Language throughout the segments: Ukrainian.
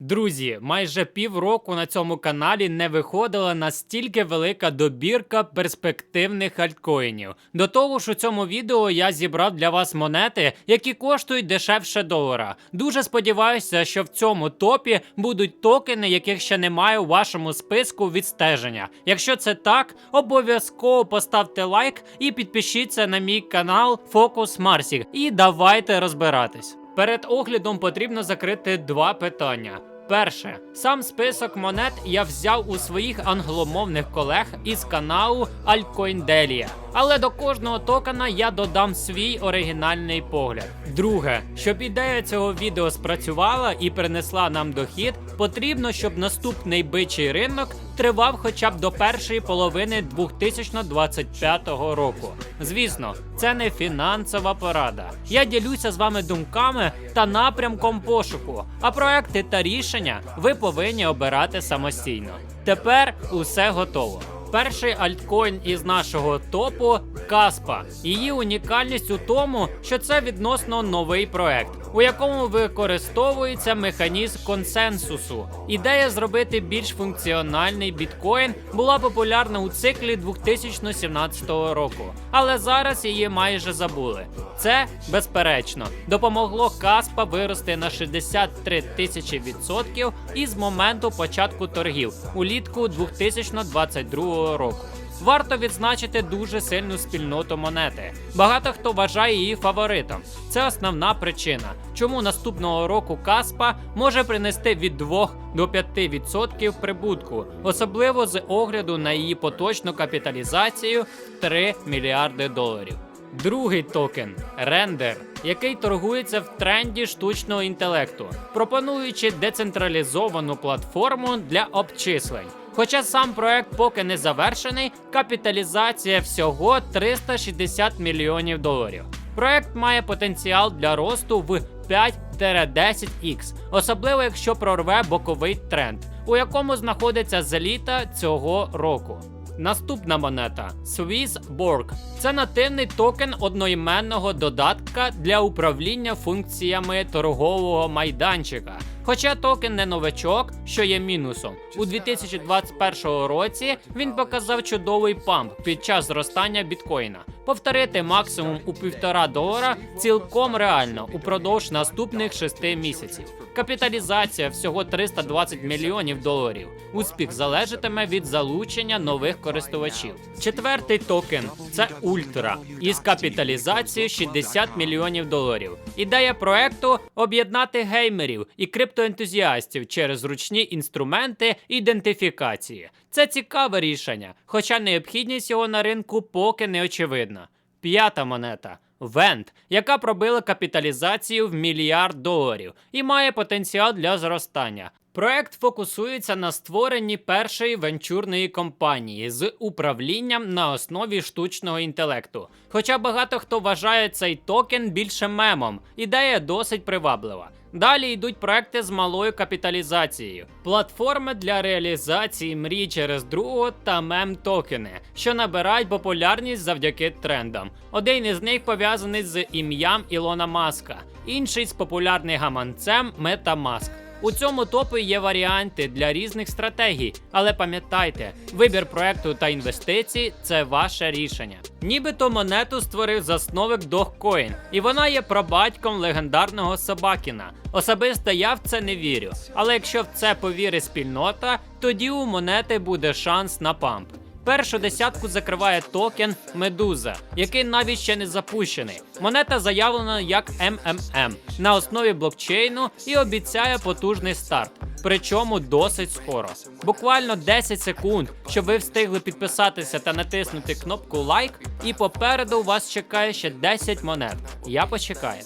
Друзі, майже півроку на цьому каналі не виходила настільки велика добірка перспективних альткоїнів. До того ж, у цьому відео я зібрав для вас монети, які коштують дешевше долара. Дуже сподіваюся, що в цьому топі будуть токени, яких ще немає у вашому списку відстеження. Якщо це так, обов'язково поставте лайк і підпишіться на мій канал Focus Marsig. І давайте розбиратись. Перед оглядом потрібно закрити два питання. Перше, сам список монет я взяв у своїх англомовних колег із каналу Altcoindelia. Але до кожного токена я додам свій оригінальний погляд. Друге, щоб ідея цього відео спрацювала і принесла нам дохід, потрібно, щоб наступний бичий ринок тривав хоча б до першої половини 2025 року. Звісно, це не фінансова порада. Я ділюся з вами думками та напрямком пошуку, а проекти та рішення ви повинні обирати самостійно. Тепер усе готово. Перший альткоін із нашого топу Каспа. Її унікальність у тому, що це відносно новий проект, у якому використовується механізм консенсусу. Ідея зробити більш функціональний біткоін була популярна у циклі 2017 року, але зараз її майже забули. Це безперечно допомогло Каспа вирости на 63 тисячі відсотків із моменту початку торгів улітку 2022 року. Варто відзначити дуже сильну спільноту монети. Багато хто вважає її фаворитом. Це основна причина, чому наступного року Каспа може принести від 2 до 5% прибутку, особливо з огляду на її поточну капіталізацію в 3 мільярди доларів. Другий токен рендер, який торгується в тренді штучного інтелекту, пропонуючи децентралізовану платформу для обчислень. Хоча сам проект поки не завершений, капіталізація всього 360 мільйонів доларів. Проект має потенціал для росту в 5-10х, особливо якщо прорве боковий тренд, у якому знаходиться з літа цього року. Наступна монета Swissborg. Це нативний токен одноіменного додатка для управління функціями торгового майданчика. Хоча токен не новачок, що є мінусом. У 2021 році він показав чудовий памп під час зростання біткоїна. Повторити максимум у півтора долара цілком реально упродовж наступних шести місяців. Капіталізація всього 320 мільйонів доларів. Успіх залежатиме від залучення нових користувачів. Четвертий токен це Ультра із капіталізацією 60 мільйонів доларів. Ідея проекту об'єднати геймерів і криптоентузіастів через зручні інструменти ідентифікації. Це цікаве рішення, хоча необхідність його на ринку поки не очевидна. П'ята монета. Вент, яка пробила капіталізацію в мільярд доларів і має потенціал для зростання. Проект фокусується на створенні першої венчурної компанії з управлінням на основі штучного інтелекту. Хоча багато хто вважає цей токен більше мемом, ідея досить приваблива. Далі йдуть проекти з малою капіталізацією, платформи для реалізації мрій через другого та мем токени, що набирають популярність завдяки трендам. Один із них пов'язаний з ім'ям Ілона Маска, інший з популярним гаманцем MetaMask. У цьому топі є варіанти для різних стратегій, але пам'ятайте, вибір проекту та інвестицій це ваше рішення. Нібито монету створив засновник Dogecoin, і вона є прабатьком легендарного Собакіна. Особисто я в це не вірю. Але якщо в це повірить спільнота, тоді у монети буде шанс на памп. Першу десятку закриває токен Медуза, який навіть ще не запущений. Монета заявлена як МММ на основі блокчейну і обіцяє потужний старт. Причому досить скоро. Буквально 10 секунд, щоб ви встигли підписатися та натиснути кнопку лайк, і попереду вас чекає ще 10 монет. Я почекаю.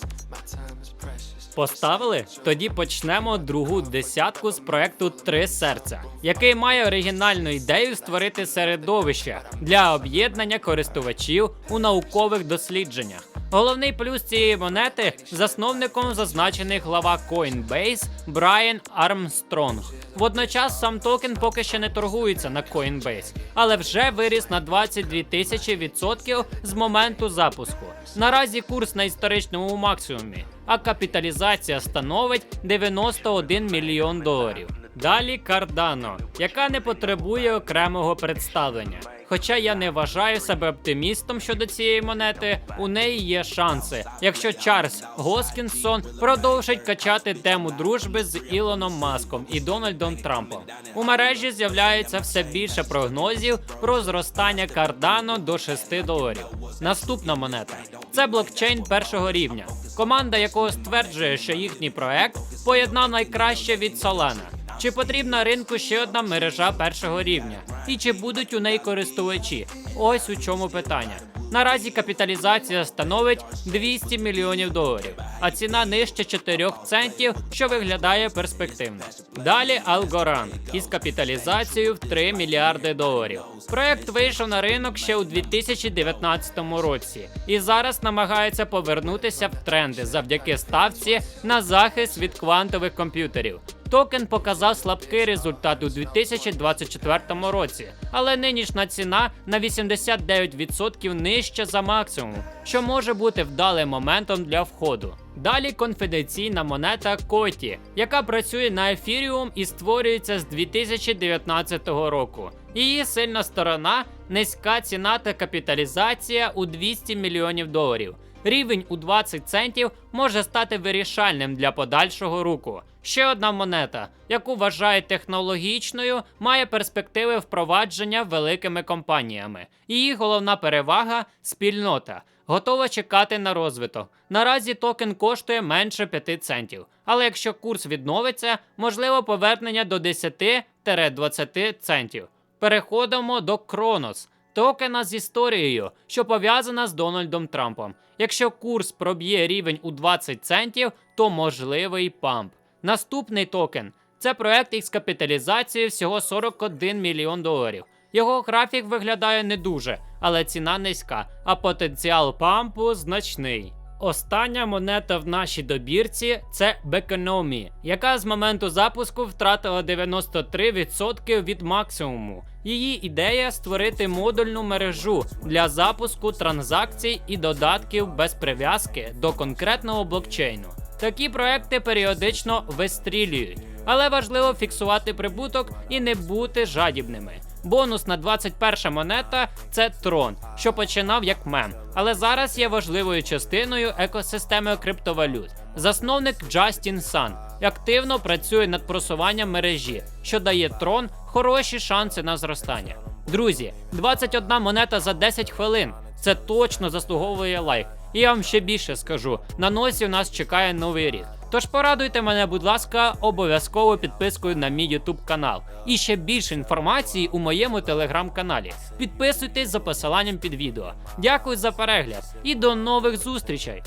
Поставили? Тоді почнемо другу десятку з проекту Три серця, який має оригінальну ідею створити середовище для об'єднання користувачів у наукових дослідженнях. Головний плюс цієї монети засновником зазначений глава Coinbase Брайан Армстронг. Водночас сам токен поки ще не торгується на Coinbase, але вже виріс на 22 тисячі відсотків з моменту запуску. Наразі курс на історичному максимумі. А капіталізація становить 91 мільйон доларів. Далі Cardano, яка не потребує окремого представлення. Хоча я не вважаю себе оптимістом щодо цієї монети, у неї є шанси, якщо Чарльз Госкінсон продовжить качати тему дружби з Ілоном Маском і Дональдом Трампом. У мережі з'являється все більше прогнозів про зростання Cardano до 6 доларів. Наступна монета це блокчейн першого рівня, команда якого стверджує, що їхній проект поєднав найкраще від Solana. Чи потрібна ринку ще одна мережа першого рівня? І чи будуть у неї користувачі? Ось у чому питання. Наразі капіталізація становить 200 мільйонів доларів, а ціна нижче 4 центів, що виглядає перспективно. Далі Algorand із капіталізацією в 3 мільярди доларів. Проект вийшов на ринок ще у 2019 році і зараз намагається повернутися в тренди завдяки ставці на захист від квантових комп'ютерів. Токен показав слабкий результат у 2024 році, але нинішня ціна на 89% нижча за максимум, що може бути вдалим моментом для входу. Далі конфіденційна монета Коті, яка працює на Ethereum і створюється з 2019 року. Її сильна сторона низька ціна та капіталізація у 200 мільйонів доларів. Рівень у 20 центів може стати вирішальним для подальшого руху. Ще одна монета, яку вважають технологічною, має перспективи впровадження великими компаніями. Її головна перевага спільнота. Готова чекати на розвиток. Наразі токен коштує менше 5 центів. Але якщо курс відновиться, можливо повернення до 10-20 центів. Переходимо до Кронос. Токена з історією, що пов'язана з Дональдом Трампом. Якщо курс проб'є рівень у 20 центів, то можливий памп. Наступний токен це проект із капіталізацією всього 41 мільйон доларів. Його графік виглядає не дуже, але ціна низька, а потенціал пампу значний. Остання монета в нашій добірці це Beconomy, яка з моменту запуску втратила 93% від максимуму. Її ідея створити модульну мережу для запуску транзакцій і додатків без прив'язки до конкретного блокчейну. Такі проекти періодично вистрілюють, але важливо фіксувати прибуток і не бути жадібними. Бонусна 21 монета це трон, що починав як мем, але зараз є важливою частиною екосистеми криптовалют. Засновник Джастін Сан активно працює над просуванням мережі, що дає трон хороші шанси на зростання. Друзі, 21 монета за 10 хвилин. Це точно заслуговує лайк. І я вам ще більше скажу: на носі у нас чекає новий рік. Тож порадуйте мене, будь ласка, обов'язково підпискою на мій YouTube канал. І ще більше інформації у моєму телеграм-каналі. Підписуйтесь за посиланням під відео. Дякую за перегляд і до нових зустрічей!